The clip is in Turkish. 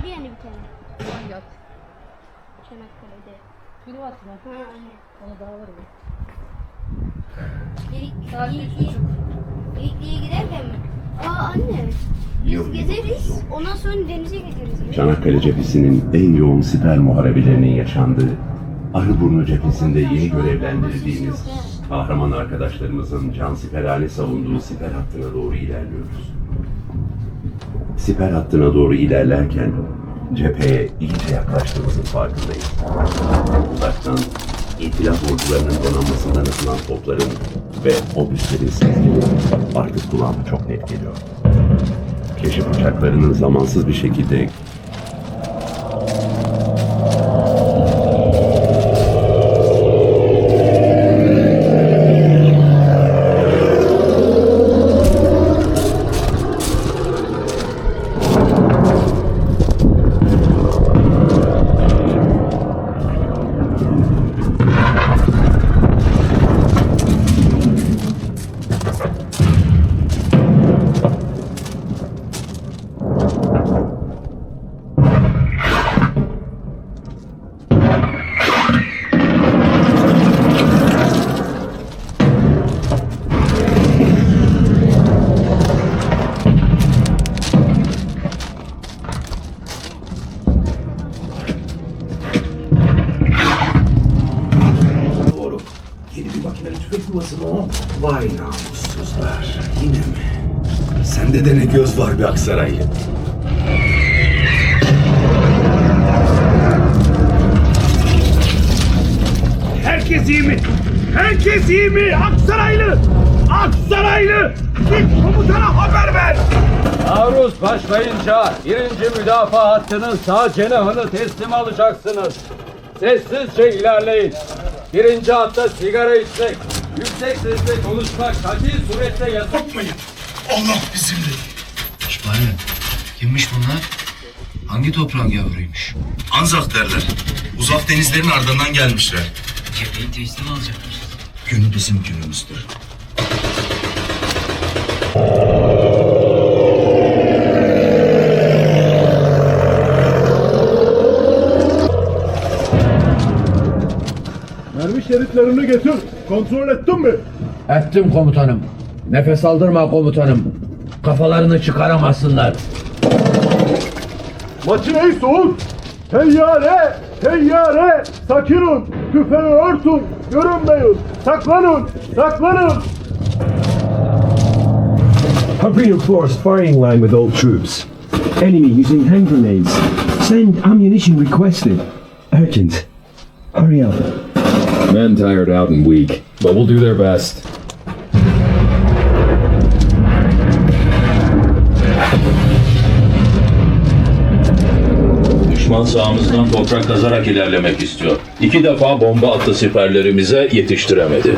vardı yani bir tane. Hangi at? Çanakkale'de. Film at mı? Ha, aynen. Ona daha var mı? İlk, Saat buçuk. İlkliğe giderken mi? Aa anne. Biz gezeriz. Ondan sonra denize gideriz. Çanakkale cephesinin en yoğun siper muharebelerinin yaşandığı, Arıburnu cephesinde yeni görevlendirildiğimiz kahraman arkadaşlarımızın cansiperhane savunduğu siper hattına doğru ilerliyoruz. Siper hattına doğru ilerlerken cepheye iyice yaklaştığımızın farkındayız. Uzaktan İtilaf ordularının donanmasından atılan topların ve obüslerin sesleri artık kulağıma çok net geliyor. Keşif uçaklarının zamansız bir şekilde mı o? Vay namussuzlar. Yine mi? Sende de ne göz var be Aksaraylı. Herkes iyi mi? Herkes iyi mi? Aksaraylı! Aksaraylı! Git komutana haber ver! Taarruz başlayınca birinci müdafaa hattının sağ cenahını teslim alacaksınız. Sessizce ilerleyin. Birinci hatta sigara içmek, yüksek sesle konuşmak, katil surette yasak. Allah bizimle. İsmail, kimmiş bunlar? Hangi toprağın yavruymuş? Anzak derler. Uzak denizlerin ardından gelmişler. Cepheyi teslim alacakmış. Gün bizim günümüzdür. Mermi şeritlerini getir. Kontrol ettin mi? Ettim komutanım. Nefes aldırma komutanım. Kafalarını çıkaramasınlar. Makineyi soğut. Teyyare! Teyyare! Sakinun! Tüfeği örtün! Görünmeyin! Saklanın! Saklanın! Have reinforced firing line with all troops. Enemy using hand grenades. Send ammunition requested. Urgent. Hurry up. Men tired out and weak, but we'll do their best. Düşman sağımızdan toprak kazarak ilerlemek istiyor. İki defa bomba attı siperlerimize yetiştiremedi.